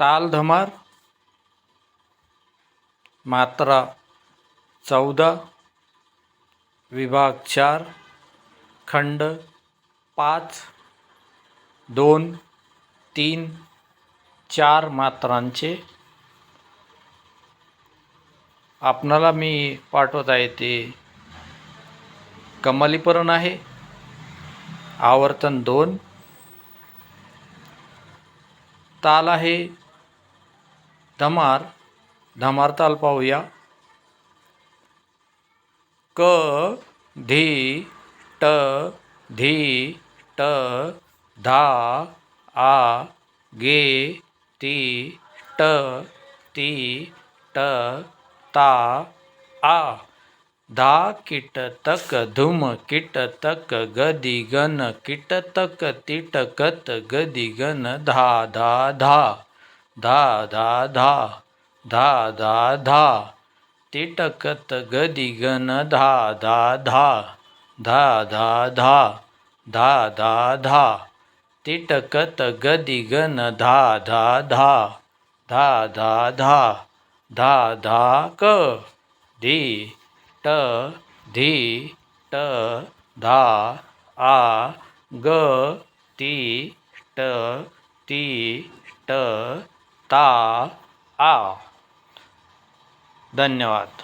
ताल धमार मात्रा चौदा विभाग चार खंड पाच दोन तीन चार मात्रांचे. आपणाला मी पाठवत आहे ते कमलीपरण आहे आवर्तन दोन. ताल आहे धमार धमार ताल पाहूया. क धी ट धी ट धा आ गे ती ट ती ट ता आ. धा किट तक धुम किट तक गदी गन किट तक तिट कत गदी गन धा धा धा. धा धा धा धा धा धा तिटकत गदिगन धा धा धा धा धा धा धा धा धा तिटकत गदिगन धा धा धा धा धा धा धा धा क धी ट धी ट धा आ ग ती ट ती ट ता आ. धन्यवाद.